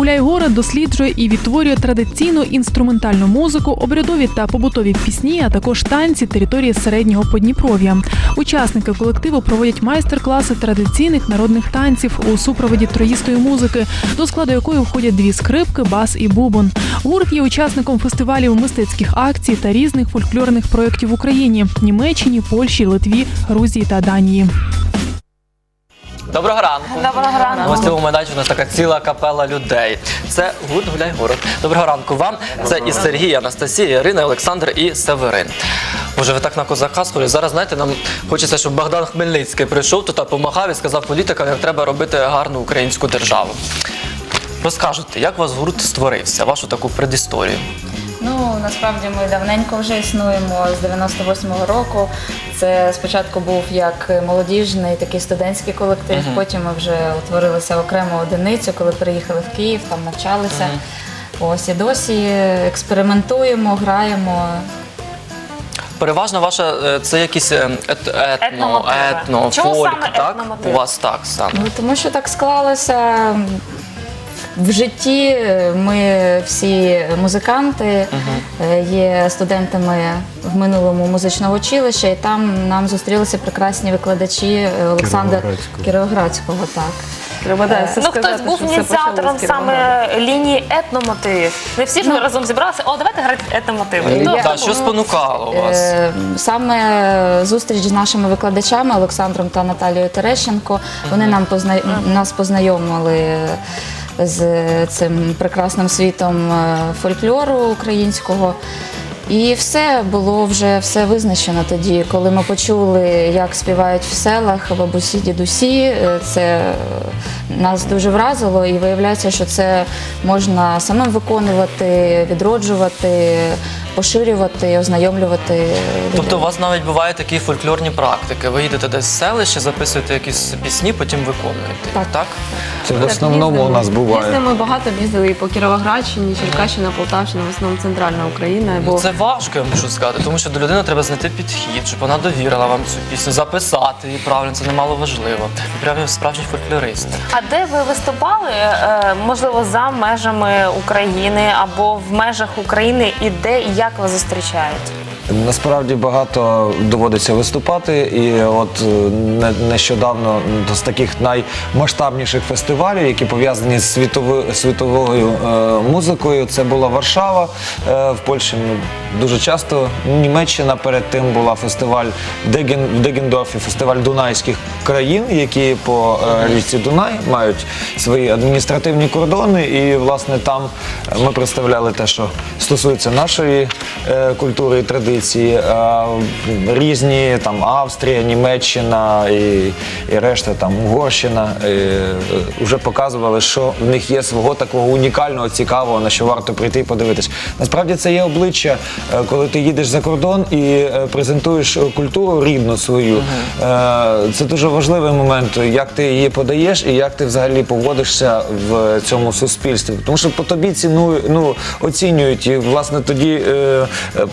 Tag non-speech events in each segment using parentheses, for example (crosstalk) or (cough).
Гуляй-город досліджує і відтворює традиційну інструментальну музику, обрядові та побутові пісні, а також танці території середнього Подніпров'я. Учасники колективу проводять майстер-класи традиційних народних танців у супроводі троїстої музики, до складу якої входять дві скрипки, бас і бубон. Гурт є учасником фестивалів мистецьких акцій та різних фольклорних проєктів в Україні, Німеччині, Польщі, Литві, Грузії та Данії. Доброго ранку. Доброго ранку. На гостєвому майданчику у нас така ціла капела людей. Це гурт гуляй город. Доброго ранку вам. Це і Сергій, Анастасія, Ірина, Олександр і Северин. Боже, ви так на козака схожі. Зараз знаєте, нам хочеться, щоб Богдан Хмельницький прийшов тут, помахав і сказав політикам, як треба робити гарну українську державу. Розкажете, як у вас гурт створився, вашу таку предісторію. Ну насправді ми давненько вже існуємо з 98-го року. Це спочатку був як молодіжний такий студентський колектив. Потім ми вже утворилися окрему одиницю, коли приїхали в Київ, там навчалися. Ось і досі експериментуємо, граємо. Переважно ваша е, це якісь е, ет, етно, етно, Чому фольк, саме так? У вас так саме. Ну тому що так склалося. В житті ми всі музиканти, е, є студентами в минулому музичного училища, і там нам зустрілися прекрасні викладачі е, Олександра Кіровоградського. Кіровоградського. Так. Треба Ну, хтось був ініціатором саме лінії етномотивів. Не всі ж ми разом зібралися. О, давайте грати етномотиви. Ну, Хто? Так, що спонукало вас? Е, Саме зустріч з нашими викладачами Олександром та Наталією Терещенко. Вони нам позна... нас познайомили з цим прекрасним світом е, фольклору українського. І все було вже все визначено тоді, коли ми почули, як співають в селах бабусі, дідусі. е, Це нас дуже вразило, і виявляється, що це можна самим виконувати, відроджувати, поширювати, ознайомлювати. людей. Тобто у вас навіть бувають такі фольклорні практики. Ви їдете десь в селище, записуєте якісь пісні, потім виконуєте. Так. так? Це в основному у нас буває. Їздимо багато їздили і по Кіровоградщині, Черкащина, Полтавщина, в основному центральна Україна. Ну, Бо це важко, я мушу сказати, тому що до людини треба знайти підхід, щоб вона довірила вам цю пісню, записати її правильно, це немало важливо. Прямо справжній фольклорист. А де ви виступали? е, Можливо, за межами України або в межах України, і де і як вас зустрічають? Насправді багато доводиться виступати, і от е, нещодавно з таких наймасштабніших фестивалів, які пов'язані з світовою е, музикою, це була Варшава е, в Польщі. Дуже часто Німеччина перед тим була фестиваль Деген в Дегендорфі, фестиваль дунайських країн, які по е, річці Дунай мають свої адміністративні кордони. І власне там ми представляли те, що стосується нашої культури і традиції. А різні там Австрія, Німеччина і, і решта там Угорщина е, е, вже показували, що в них є свого такого унікального, цікавого, на що варто прийти і подивитись. Насправді це є обличчя, е, коли ти їдеш за кордон і е, презентуєш е, культуру рідну свою. Е, Це дуже важливий момент, як ти її подаєш і як ти взагалі поводишся в цьому суспільстві. Тому що по тобі цінують, ну оцінюють і власне тоді. е, е,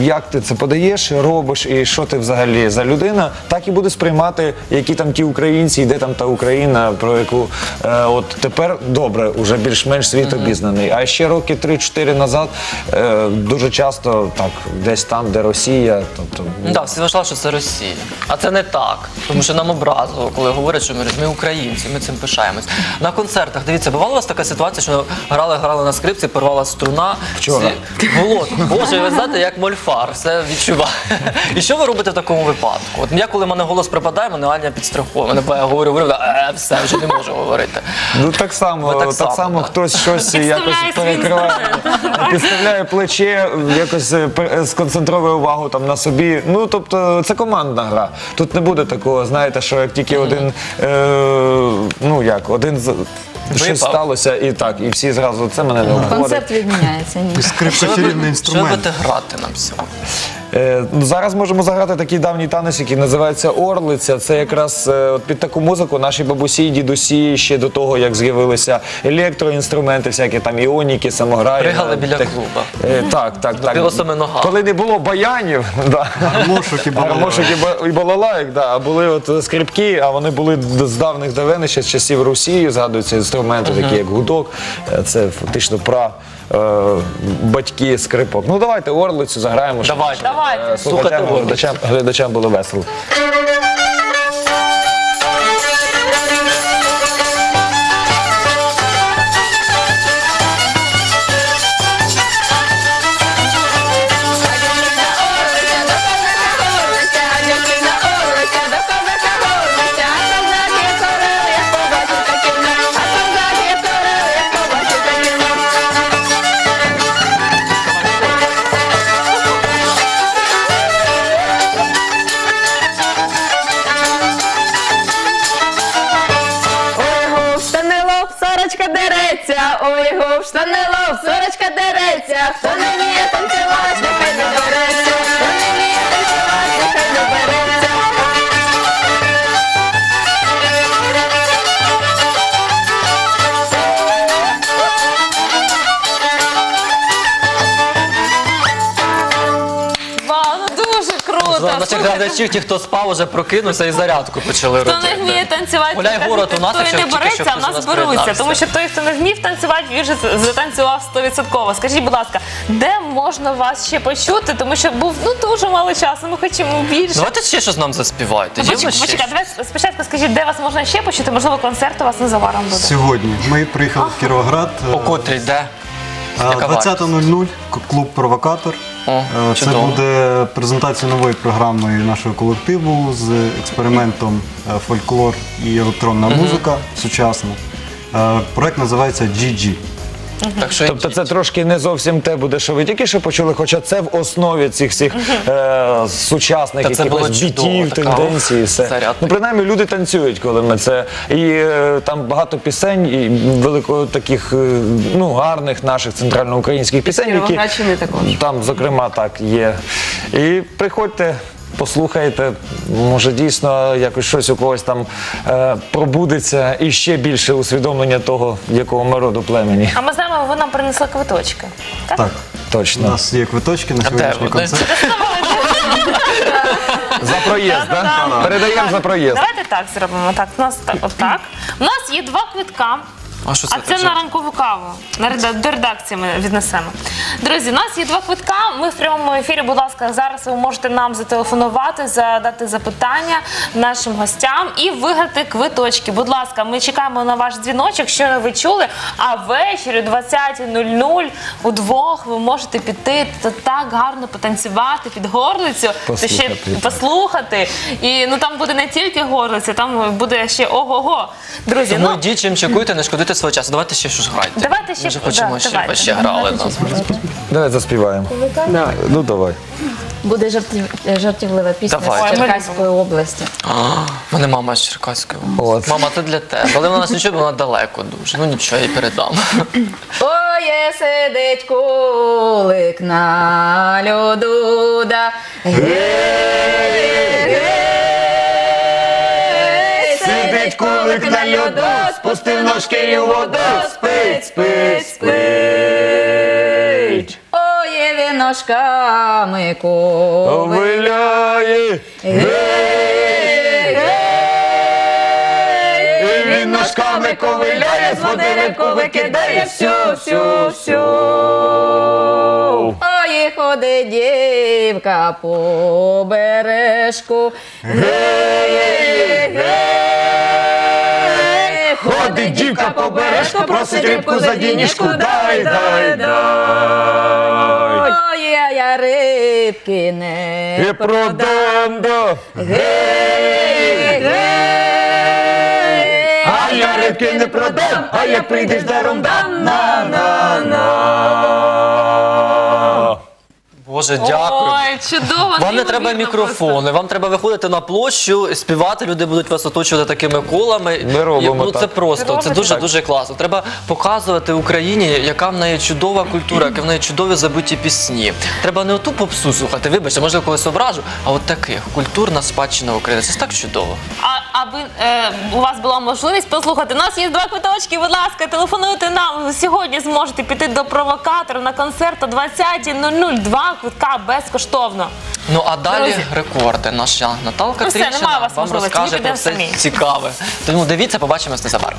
як ти це подаєш, робиш і що ти взагалі за людина, так і буде сприймати, які там ті українці, і де там та Україна, про яку е, от тепер добре, уже більш-менш світ обізнаний. А ще роки 3-4 назад е, дуже часто так, десь там, де Росія, тобто Ну так, всі вважали, що це Росія. А це не так. Тому що нам образливо, коли говорять, що ми, ми українці, ми цим пишаємось. На концертах, дивіться, бувала у вас така ситуація, що грали, грали на скрипці, порвала струна. Вчора. Всі- Було. Боже, ви знаєте, як мольфар, все відчуває. І що ви робите в такому випадку? От я, коли в мене голос припадає, мене Аня підстраховує. Мене бо я говорю, говорю, е, все, вже не можу говорити. Ну так само, Ви так так, само, само да. хтось щось якось Підставляє свій перекриває, підставляє плече, якось е, пер- сконцентрує увагу там на собі. Ну тобто це командна гра. Тут не буде такого, знаєте, що як тільки один, е, ну як, один з- щось Випав. сталося, і так, і всі зразу це мене не обходить. Концерт відміняється. Ні. Скрипка чарівний що ви інструмент. будете грати нам сьогодні? Е, ну, Зараз можемо заграти такий давній танець, який називається Орлиця. Це якраз е, от під таку музику наші бабусі і дідусі ще до того, як з'явилися електроінструменти, всякі там іоніки, самограї. Пригали е, біля так- клуба. Е, Так, так, так. білосами нога. Коли не було баянів, (laughs) да. Гармошок і балалайк. Гармошок і ба- і балалайк, да, а були от скрипки, а вони були д- з давних давен, ще з часів Росії, згадуються інструменти, такі як гудок. Е, Це фактично про е, батьки скрипок. Ну давайте орлицю заграємо. щоб, Давайте. е, Давайте. Слухачам, Слухайте Орлицю. глядачам, глядачам було весело. Глядачів, ті, хто спав, вже прокинувся і зарядку почали Хто робити. не вміє танцювати, Гуляй город у нас, той якщо не тільки що а в хтось нас нас беруться. приєднався. Тому що той, хто не вмів танцювати, він вже затанцював 100%. Скажіть, будь ласка, де можна вас ще почути? Тому що був ну дуже мало часу. Ми хочемо більше. Давайте ще щось нам заспівайте. Ну, Є у вас Почекай, ще спочатку скажіть, де вас можна ще почути? Можливо, концерт у вас незабаром буде. Сьогодні ми приїхали в Кіровоград. О котрій де? Е, Яка вартість? 20.00 к- клуб Провокатор. О, Е, Це чудово. буде презентація нової програми нашого колективу з експериментом е, фольклор і електронна музика сучасна. Е, Проект називається GG. Так що Тобто це трошки не зовсім те буде, що ви тільки що почули, хоча це в основі цих всіх е, сучасних Та це було якихось чудово, бітів, така, тенденцій. і Все. зарядка. Ну, принаймні люди танцюють, коли ми це. І е, там багато пісень, і велико таких е, ну, гарних наших центральноукраїнських пісень, які Кіровоградщини також. там, зокрема, так є. І приходьте. Послухайте, може дійсно якось щось у когось там е, пробудеться і ще більше усвідомлення того, якого ми роду племені. А ми знаємо, ви нам принесли квиточки. Так? Так, у Точно. нас є квиточки на де сьогоднішній концерт. За проїзд, так? Да-да-да. Передаємо за проїзд. Давайте так зробимо. Так, у нас так, отак. У нас є два квитка. А що це А це на ранкову каву. На реда- до редакції ми віднесемо. Друзі, у нас є два квитка. Ми в прямому ефірі, будь ласка, зараз ви можете нам зателефонувати, задати запитання нашим гостям і виграти квиточки. Будь ласка, ми чекаємо на ваш дзвіночок, що ви чули. А ввечері о 20.00 удвох ви можете піти та так гарно потанцювати під горлицю, та ще Послухати. послухати. І ну там буде не тільки горлиця, там буде ще ого-го. Друзі, Тому ну йдіть, чим чекуйте, не шкодуйте свого часу. Давайте ще щось грайте. Давайте ще- Ми вже хочемо, да, ще, давайте. ще грали нам. Давай заспіваємо. Давай. Ну давай. Буде жартів, жартівлива пісня Давай. з Черкаської області. А, в мене мама з Черкаської. От. Мама, це для тебе. Але вона нас нічого, вона далеко дуже. Ну нічого, я їй передам. Ой, сидить кулик на льоду, да гей, гей, сидить кулик на льоду, спустив ножки у воду, спить, спить, спить. Ой, він ножками ковить. Виляє, Гей, гей, він ножками ковиляє, з води рибку викидає всю, всю, всю. Ой, ходить дівка по бережку. Гей, гей, Ходить дівка по бережку, просить рибку за дініжку, дай, дай, дай. Ой, я, я рибки не І продам, да. Гей, гей, А я рибки не продам, а як прийдеш даром дам, на, на, на. Боже, дякую. Ой, чудово. Вам не неймовірно треба просто. мікрофони, вам треба виходити на площу, співати. Люди будуть вас оточувати такими колами. Ми робимо ну, Це так. просто, це Робите дуже так. дуже класно. Треба показувати Україні, яка в неї чудова культура, яка в неї чудові забиті пісні. Треба не оту попсу слухати. Вибачте, може когось ображу, а от таких культурна спадщина України. Це так чудово. А аби е, у вас була можливість послухати. У нас є два квиточки. Будь ласка, телефонуйте нам. Сьогодні зможете піти до провокатора на концерт о 20.00. Два квитка безкоштовно. Ну а далі Друзі. рекорди. Наша Наталка Ну все, Трінчина немає у вас вам можливості, розкаже про підемо все самі. цікаве. Тому дивіться, побачимось незабаром.